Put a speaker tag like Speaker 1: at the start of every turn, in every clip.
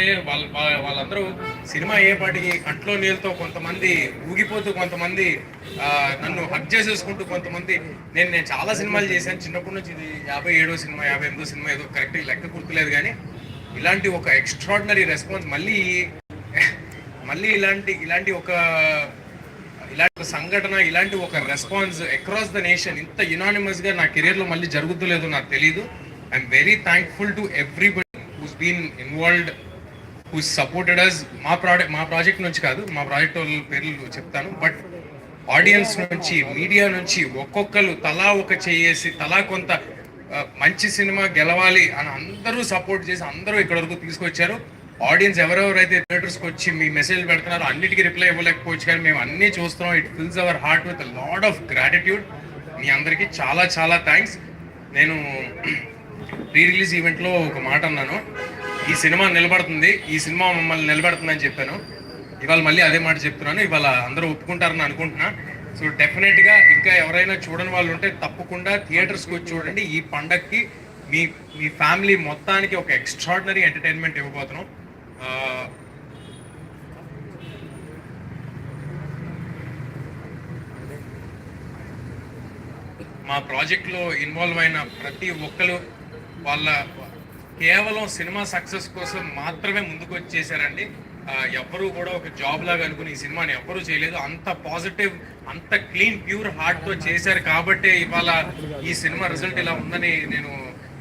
Speaker 1: ఏంటంటే వాళ్ళ వాళ్ళందరూ సినిమా అయ్యేపాటికి కంట్లో నీళ్ళతో కొంతమంది ఊగిపోతూ కొంతమంది నన్ను హక్ చేసేసుకుంటూ కొంతమంది నేను నేను చాలా సినిమాలు చేశాను. చిన్నప్పటి నుంచి ఇది యాభై ఏడో సినిమా యాభై ఎనిమిదో సినిమా ఏదో కరెక్ట్ లెక్క గుర్తులేదు కానీ ఇలాంటి ఒక ఎక్స్ట్రాడినరీ రెస్పాన్స్ మళ్ళీ మళ్ళీ ఇలాంటి ఇలాంటి ఒక ఇలాంటి సంఘటన ఇలాంటి ఒక రెస్పాన్స్ అక్రాస్ ద నేషన్ ఇంత యునానిమస్గా నా కెరీర్లో మళ్ళీ జరుగుతులేదో నాకు తెలీదు. I'm very thankful to everybody who's been involved who supported us మా ప్రాడక్ట్ మా ప్రాజెక్ట్ నుంచి కాదు మా ప్రాజెక్ట్ వాళ్ళ పేర్లు చెప్తాను. బట్ ఆడియన్స్ నుంచి మీడియా నుంచి ఒక్కొక్కరు తలా ఒక చేసి తలా కొంత మంచి సినిమా గెలవాలి అని అందరూ సపోర్ట్ చేసి అందరూ ఇక్కడ వరకు తీసుకొచ్చారు. ఆడియన్స్ ఎవరెవరైతే థియేటర్స్కి వచ్చి మీ మెసేజ్ పెడుతున్నారో అన్నిటికీ రిప్లై ఇవ్వలేకపోవచ్చు కానీ మేము అన్నీ చూస్తున్నాం. It fills our heart with lot of gratitude మీ అందరికీ చాలా చాలా థ్యాంక్స్ నేను ప్రీ రిలీజ్ ఈవెంట్లో ఒక మాట అన్నాను. ఈ సినిమా నిలబడుతుంది ఈ సినిమా మమ్మల్ని నిలబెడుతుందని చెప్పాను. ఇవాళ మళ్ళీ అదే మాట చెప్తున్నాను. ఇవాళ అందరూ ఒప్పుకుంటారని అనుకుంటున్నా. సో డెఫినెట్గా ఇంకా ఎవరైనా చూడని వాళ్ళు ఉంటే తప్పకుండా థియేటర్స్కి వచ్చి చూడండి. ఈ పండక్కి మీ మీ ఫ్యామిలీ మొత్తానికి ఒక ఎక్స్ట్రాడినరీ ఎంటర్టైన్మెంట్ ఇవ్వబోతున్నాం. మా ప్రాజెక్ట్లో ఇన్వాల్వ్ అయిన ప్రతి ఒక్కరు వాళ్ళ కేవలం సినిమా సక్సెస్ కోసం మాత్రమే ముందుకు వచ్చేసారండి ఎవ్వరూ కూడా ఒక జాబ్ లాగా అనుకుని ఈ సినిమాని ఎవ్వరూ చేయలేదు. అంత పాజిటివ్ అంత క్లీన్ ప్యూర్ హార్ట్తో చేశారు కాబట్టే ఇవాళ ఈ సినిమా రిజల్ట్ ఇలా ఉందని నేను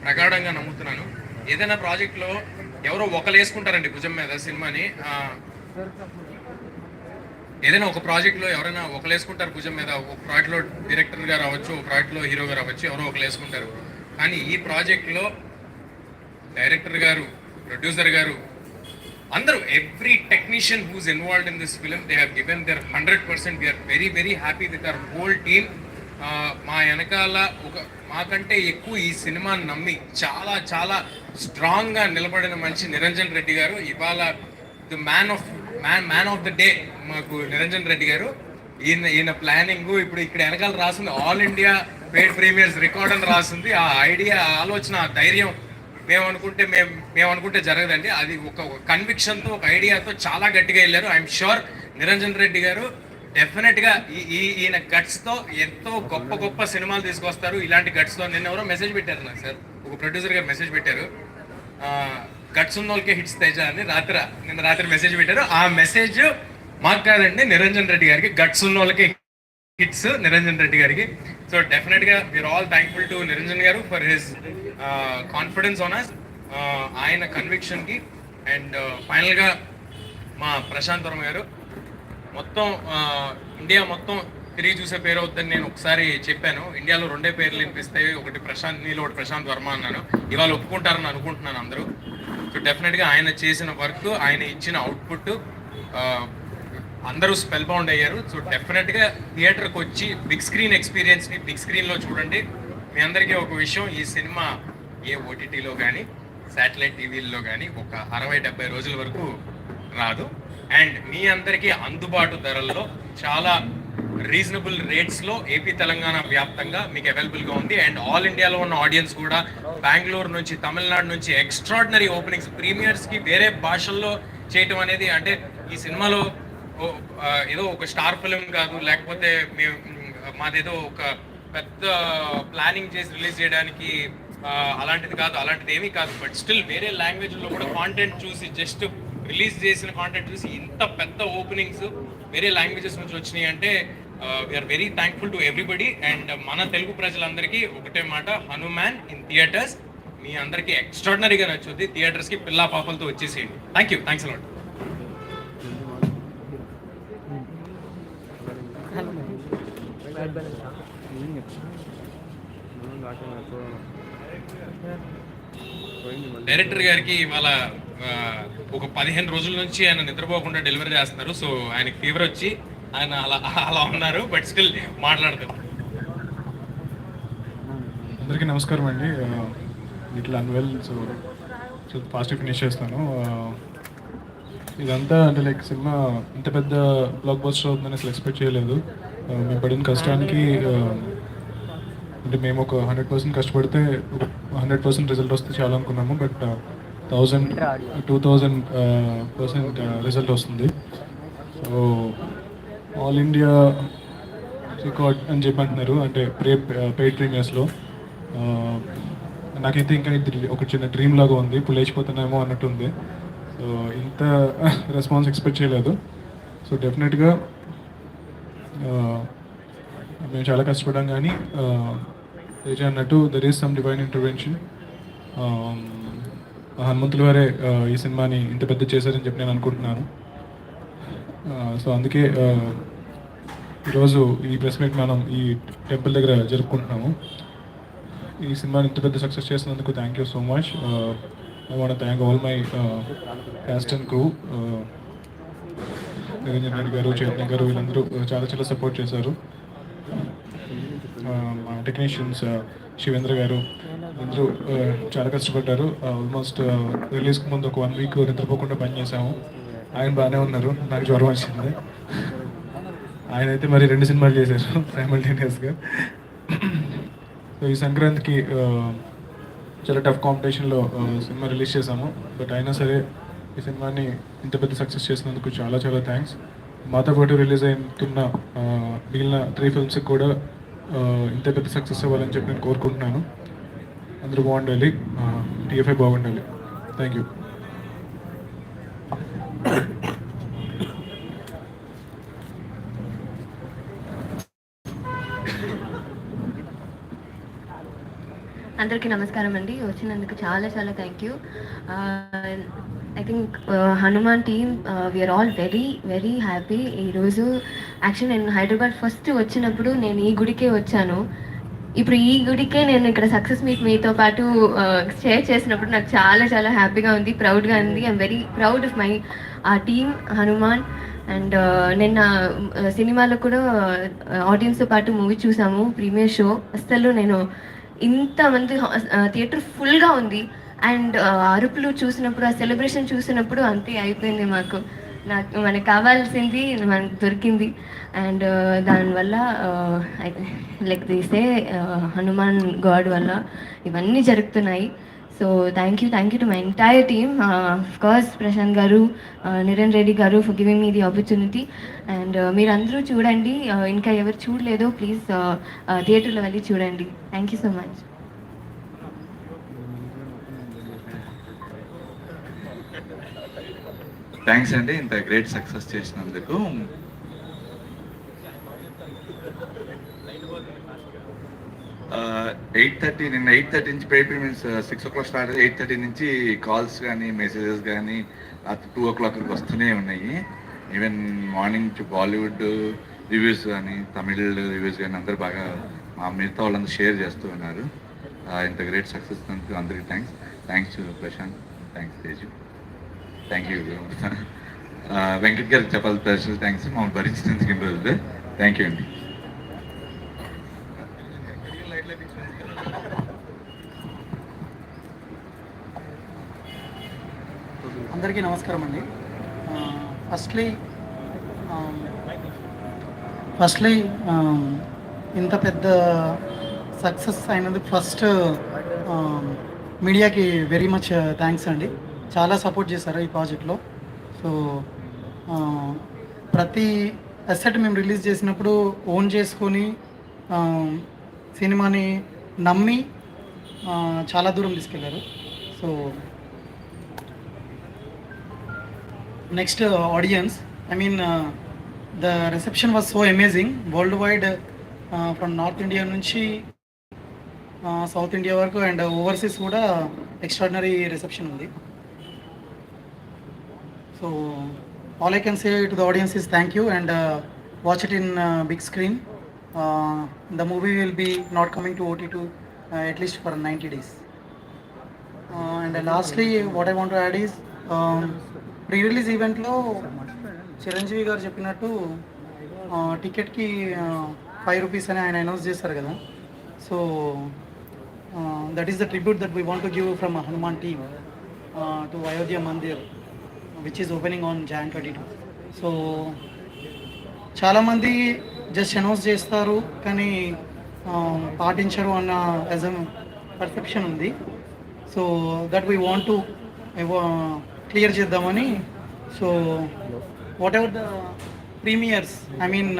Speaker 1: ప్రగాఢంగా నమ్ముతున్నాను. ఏదైనా ప్రాజెక్ట్లో ఎవరో ఒకరు వేసుకుంటారండి భుజం మీద సినిమాని. ఏదైనా ఒక ప్రాజెక్ట్లో ఎవరైనా ఒకరు వేసుకుంటారు భుజం మీద. ఒక ప్రాజెక్ట్లో డైరెక్టర్ ఒక ప్రాజెక్ట్లో రావచ్చు ఎవరో ఒకరు వేసుకుంటారు కానీ ఈ ప్రాజెక్ట్లో డైరెక్టర్ గారు ప్రొడ్యూసర్ గారు అందరూ every technician who's involved in this film they have given their hundred percent we're very very happy with our whole team మా వెనకాల ఒక మాకంటే ఎక్కువ ఈ సినిమాని నమ్మి చాలా చాలా స్ట్రాంగ్గా నిలబడిన మనిషి నిరంజన్ రెడ్డి గారు. ఇవాళ the man of man man of the day మాకు నిరంజన్ రెడ్డి గారు. ఈయన ఈయన ప్లానింగ్ ఇప్పుడు ఇక్కడ వెనకాల రాసింది all India paid premiers record అని రాసింది. ఆ ఐడియా ఆలోచన ఆ ధైర్యం మేము అనుకుంటే మేము మేము అనుకుంటే జరగదండి. అది ఒక కన్విక్షన్తో ఒక ఐడియాతో చాలా గట్టిగా వెళ్ళారు. ఐఎమ్ షూర్ నిరంజన్ రెడ్డి గారు డెఫినెట్గా ఈ ఈ- ఈయన గట్స్తో ఎంతో గొప్ప గొప్ప సినిమాలు తీసుకొస్తారు. ఇలాంటి గట్స్తో నిన్న ఎవరో మెసేజ్ పెట్టారు నాకు సార్. ఒక ప్రొడ్యూసర్ గారు మెసేజ్ పెట్టారు. గట్స్ ఉన్న వాళ్ళకే హిట్స్ తేజ అని రాత్రి నిన్న రాత్రి మెసేజ్ పెట్టారు. ఆ మెసేజ్ మాకు కాదండి నిరంజన్ రెడ్డి గారికి గట్స్ ఉన్న వాళ్ళకి హిట్స్ నిరంజన్ రెడ్డి గారికి. సో డెఫినెట్గా we're all thankful to Niranjan గారు for his confidence on us ఆయన కన్విక్షన్కి. అండ్ ఫైనల్గా మా ప్రశాంత్ వర్మ గారు. మొత్తం ఇండియా మొత్తం తిరిగి చూసే పేరు అవుతుందని నేను ఒకసారి చెప్పాను. ఇండియాలో రెండే పేర్లు వినిపిస్తాయి. ఒకటి ప్రశాంత్ నీళ్ళు ఒకటి ప్రశాంత్ వర్మ అన్నాను. ఇవాళ ఒప్పుకుంటారని అనుకుంటున్నాను అందరూ. సో డెఫినెట్గా ఆయన చేసిన వర్క్ ఆయన ఇచ్చిన అవుట్పుట్ అందరూ స్పెల్ బౌండ్ అయ్యారు సో డెఫినెట్గా థియేటర్కి వచ్చి బిగ్ స్క్రీన్ ఎక్స్పీరియన్స్ని బిగ్ స్క్రీన్లో చూడండి. మీ అందరికీ ఒక విషయం ఈ సినిమా ఏ ఓటీటీలో కానీ శాటిలైట్ టీవీల్లో కానీ ఒక అరవై డెబ్బై రోజుల వరకు రాదు. అండ్ మీ అందరికీ అందుబాటు ధరల్లో చాలా రీజనబుల్ రేట్స్లో ఏపీ తెలంగాణ వ్యాప్తంగా మీకు అవైలబుల్గా ఉంది. అండ్ ఆల్ ఇండియాలో ఉన్న ఆడియన్స్ కూడా బెంగళూరు నుంచి తమిళనాడు నుంచి ఎక్స్ట్రాడినరీ ఓపెనింగ్స్ ప్రీమియర్స్కి వేరే భాషల్లో చేయటం అనేది అంటే ఈ సినిమాలో ఏదో ఒక స్టార్ ఫిలిం కాదు లేకపోతే మేము మాదేదో ఒక పెద్ద ప్లానింగ్ చేసి రిలీజ్ చేయడానికి అలాంటిది కాదు అలాంటిది ఏమీ కాదు. బట్ స్టిల్ వేరే లాంగ్వేజ్లో కూడా కాంటెంట్ చూసి జస్ట్ రిలీజ్ చేసిన కాంటెంట్ చూసి ఇంత పెద్ద ఓపెనింగ్స్ వేరే లాంగ్వేజెస్ నుంచి వచ్చినాయి అంటే we're very thankful to everybody and మన తెలుగు ప్రజలందరికీ ఒకటే మాట హనుమాన్ ఇన్ థియేటర్స్ మీ అందరికీ ఎక్స్ట్రాడినరీగా నచ్చుద్ది. థియేటర్స్కి పిల్లా పాపలతో వచ్చేసేయండి. Thank you thanks a lot director గారికి ఇవాళ ఒక పదిహేను రోజుల నుంచి ఆయన నిద్రపోకుండా డెలివరీ చేస్తున్నారు. సో ఆయనకి ఫీవర్ వచ్చి ఆయన అలా అలా ఉన్నారు బట్ స్టిల్ మాట్లాడతాం
Speaker 2: అందరికీ నమస్కారం అండి. ఇట్లా unwell so so fast finish చేస్తాను. ఇదంతా అంటే లైక్ సినిమా ఇంత పెద్ద బ్లాక్ బస్టర్ అవుతుందని అసలు ఎక్స్పెక్ట్ చేయలేదు. మేము పడిన కష్టానికి అంటే మేము ఒక హండ్రెడ్ పర్సెంట్ కష్టపడితే హండ్రెడ్ పర్సెంట్ రిజల్ట్ వస్తే చాలా అనుకున్నాము but thousand two thousand percent result వస్తుంది. సో ఆల్ ఇండియా రికార్డ్ అని చెప్పి అంటున్నారు అంటే ప్రే పెయిడ్ ప్రీమియర్స్లో నాకైతే ఇంకా ఇది ఒక చిన్న డ్రీమ్ లాగా ఉంది ఇప్పుడు లేచిపోతున్నామో అన్నట్టు ఉంది సో ఇంత రెస్పాన్స్ ఎక్స్పెక్ట్ చేయలేదు. సో డెఫినెట్గా మేము చాలా కష్టపడ్డాం కానీ తేజ అన్నట్టు there is some divine intervention హనుమంతుల వారే ఈ సినిమాని ఇంత పెద్ద చేశారని చెప్పి నేను అనుకుంటున్నాను. సో అందుకే ఈరోజు ఈ ప్రెస్ మీట్ మనం ఈ టెంపుల్ దగ్గర జరుపుకుంటున్నాము. ఈ సినిమాని ఇంత పెద్ద సక్సెస్ చేసినందుకు thank you so much I want thank all my cast and crew Niranjan Reddy గారు చైతన్య గారు వీళ్ళందరూ చాలా చాలా సపోర్ట్ చేశారు. మా టెక్నీషియన్స్ శివేంద్ర గారు అందరూ చాలా కష్టపడ్డారు. ఆల్మోస్ట్ రిలీజ్కి ముందు ఒక వన్ వీక్ నిద్రపోకుండా పనిచేసాము ఆయన బాగానే ఉన్నారు. నాకు జ్వరం వచ్చింది. ఆయన అయితే మరి రెండు సినిమాలు చేశారు సైమల్టేనియస్గా సో ఈ సంక్రాంతికి చాలా టఫ్ కాంపిటీషన్లో సినిమా రిలీజ్ చేశాము. బట్ అయినా సరే ఈ సినిమాని ఇంత పెద్ద సక్సెస్ చేసినందుకు చాలా చాలా థ్యాంక్స్ మాతో పాటు రిలీజ్ అవుతున్న మిగిలిన త్రీ ఫిల్మ్స్కి కూడా ఇంత పెద్ద సక్సెస్ అవ్వాలని చెప్పి నేను కోరుకుంటున్నాను. అందరూ బాగుండాలి. టీఎఫ్ఐ బాగుండాలి. థ్యాంక్ యూ
Speaker 3: అందరికీ నమస్కారం అండి. వచ్చినందుకు చాలా చాలా thank you I think Hanuman team we're all very very happy ఈరోజు యాక్చువల్ నేను హైదరాబాద్ ఫస్ట్ వచ్చినప్పుడు నేను ఈ గుడికే వచ్చాను. ఇప్పుడు ఈ గుడికే నేను ఇక్కడ సక్సెస్ మీట్ మీతో పాటు uh, షేర్ చేసినప్పుడు నాకు చాలా చాలా హ్యాపీగా ఉంది ప్రౌడ్గా ఉంది. I'm very proud of my ah team Hanuman and నిన్న uh, సినిమాలో కూడా uh, ఆడియన్స్తో పాటు మూవీ చూసాము ప్రీమియర్ షో అస్సలు నేను ఇంతమంది థియేటర్ ఫుల్గా ఉంది. అండ్ అరుపులు చూసినప్పుడు ఆ సెలబ్రేషన్ చూసినప్పుడు అంతే అయిపోయింది మాకు. నాకు మనకు కావాల్సింది మనకు దొరికింది. అండ్ దానివల్ల లైక్ తీసే హనుమాన్ గాడ్ వల్ల ఇవన్నీ జరుగుతున్నాయి. So thank you thank you to my entire team course Prashanth గారు నిరణ్ రెడ్డి గారు for giving me the opportunity and మీరందరూ చూడండి. ఇంకా ఎవరు చూడలేదో ప్లీజ్ థియేటర్లో వెళ్ళి చూడండి. Thank you so much
Speaker 4: thanks అండి. ఇంత గ్రేట్ సక్సెస్ చేసినందుకు. ఎయిట్ థర్టీ నిన్న ఎయిట్ థర్టీ నుంచి పేపీ means six o'clock start eight thirty నుంచి కాల్స్ కానీ మెసేజెస్ కానీ రాత్రి టూ ఓ క్లాక్ వస్తూనే ఉన్నాయి. Even morning to Bollywood reviews కానీ తమిళ్ రివ్యూస్ కానీ అందరూ బాగా మా మిగతా వాళ్ళందరూ షేర్ చేస్తూ ఉన్నారు. ఇంత గ్రేట్ సక్సెస్ అందరికీ thanks thanks Prashanth thanks Teju thank you Venkat గారికి చెప్పాలి స్పెషల్ థ్యాంక్స్ మమ్మల్ని భరించినందుకు ఇన్ని రోజులు. థ్యాంక్ యూ అండి.
Speaker 5: అందరికీ నమస్కారం అండి. ఫస్ట్లీ ఫస్ట్లీ um, um, ఇంత పెద్ద సక్సెస్ అయినది ఫస్ట్ మీడియాకి వెరీ మచ్ థ్యాంక్స్ అండి. చాలా సపోర్ట్ చేశారు ఈ ప్రాజెక్ట్లో. సో ప్రతి అసెట్ మేము రిలీజ్ చేసినప్పుడు ఓన్ చేసుకొని సినిమాని నమ్మి చాలా దూరం తీసుకెళ్ళారు so next audience I mean the reception was so amazing worldwide from north India నుంచి uh, సౌత్ ఇండియా వరకు అండ్ ఓవర్సీస్ కూడా ఎక్స్ట్రాడినరీ రిసెప్షన్ ఉంది. So all I can say to the audience is thank you and watch it in big screen the movie will be not coming to OT to at least for ninety days and lastly what I want to add is pre release ఈవెంట్లో చిరంజీవి గారు చెప్పినట్టు టికెట్కి five rupees అని ఆయన announce చేశారు కదా. So that is the tribute that we want to give from Hanuman team to Ayodhya Mandir which is opening on Jan twenty two so చాలామంది just announce చేస్తారు కానీ పాటించరు అన్న యాజ్ అ పర్సెప్షన్ ఉంది. So that we want to clear చేద్దామని. So whatever the premieres I mean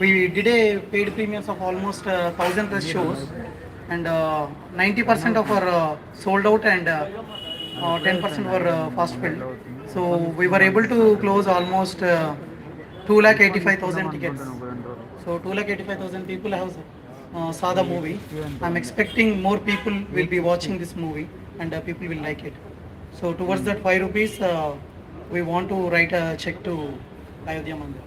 Speaker 5: we did a paid premieres of almost thousand plus shows and ninety percent of our sold out and ten percent for fast filled So we were able to close almost uh, 2,85,000 tickets. So 2,85,000 people have uh, saw the movie. I'm expecting more people will be watching this movie and uh, people will like it. So towards that 5 rupees, uh, we want to write a check to Ayodhya Mandir.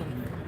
Speaker 6: సరే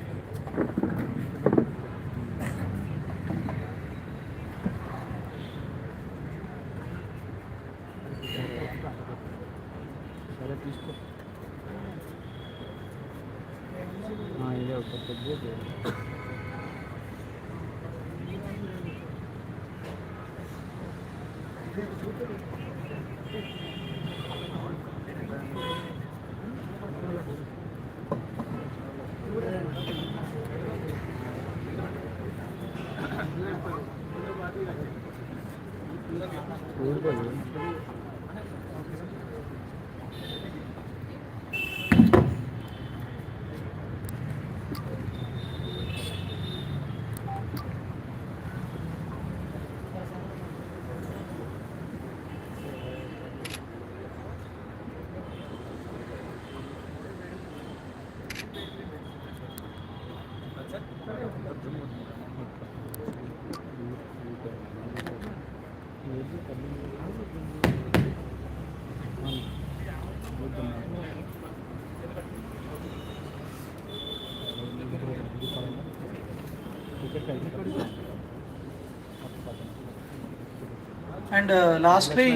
Speaker 5: and lastly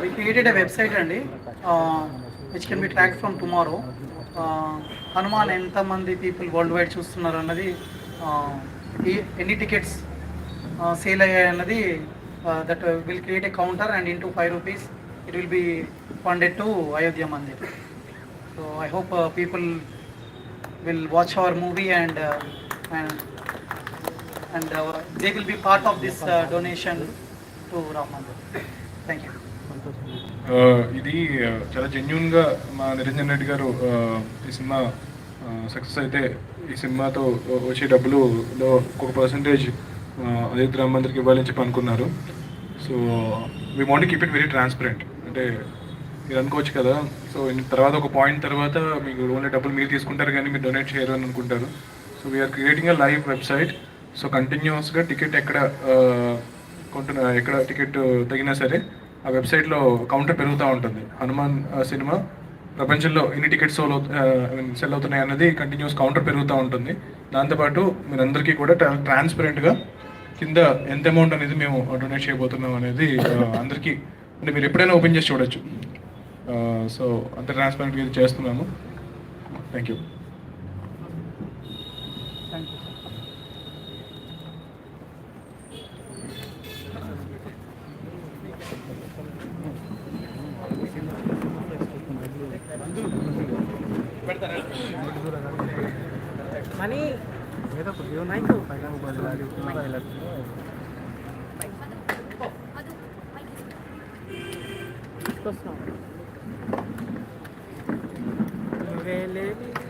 Speaker 5: we created a website అండి which can be track from tomorrow Hanuman ఎంతమంది people world wide చూస్తున్నారు అన్నది ఎన్ని tickets sale అయ్యాయి అన్నది that will create a counter and into five rupees it will be funded to Ayodhya Mandir so I hope people will watch our movie and and and and be part of be donation to Ram Mandir thank
Speaker 2: you ఇది uh, చాలా జెన్యున్గా మా నిరంజన్ రెడ్డి గారు uh, ఈ cinema success అయితే ఈ సినిమాతో వచ్చే డబ్బులులో ఒక పర్సంటేజ్ అయోధ్య రామ్ మందిర్కి ఇవ్వాలని చెప్పి అనుకున్నారు. So we want keep it very transparent అంటే మీరు అనుకోవచ్చు కదా సో తర్వాత ఒక పాయింట్ తర్వాత మీకు ఓన్లీ డబ్బులు మీరు తీసుకుంటారు కానీ మీరు డొనేట్ చేయరు అని అనుకుంటారు. So we are creating a live website so కంటిన్యూస్గా టికెట్ ఎక్కడ ఆ, కొంటున్న ఎక్కడ టికెట్ తగినా సరే ఆ వెబ్సైట్లో కౌంటర్ పెరుగుతూ ఉంటుంది. హనుమాన్ సినిమా ప్రపంచంలో ఎన్ని టికెట్స్ సోల్ సెల్ అవుతున్నాయి అన్నది కంటిన్యూస్ కౌంటర్ పెరుగుతూ ఉంటుంది. దాంతోపాటు మీరందరికీ కూడా ట్రాన్స్పరెంట్గా కింద ఎంత అమౌంట్ అనేది మేము డొనేట్ చేయబోతున్నాం అనేది అందరికీ అంటే మీరు ఎప్పుడైనా ఓపెన్ చేసి చూడొచ్చు. సో అంత ట్రాన్స్పరెంట్గా ఇది చేస్తున్నాము. Thank you
Speaker 6: That's not. Really?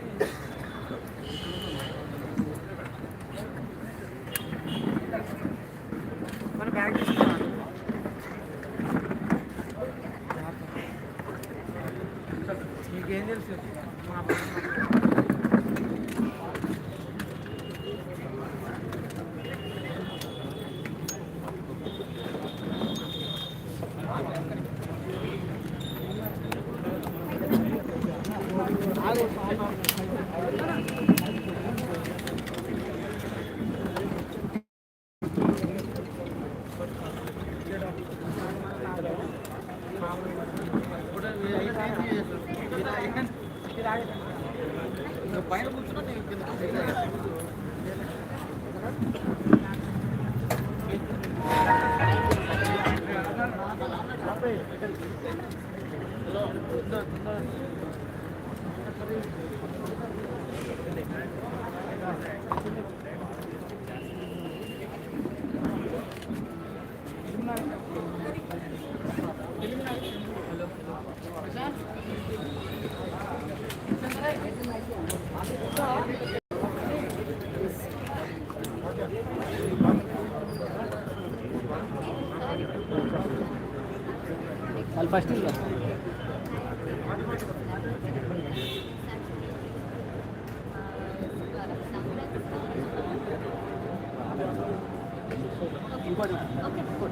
Speaker 6: Thank you. Okay, good.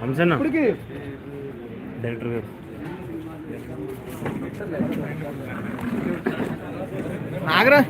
Speaker 7: హంసన్న డైరెక్టర్ గారు.
Speaker 6: నాగరా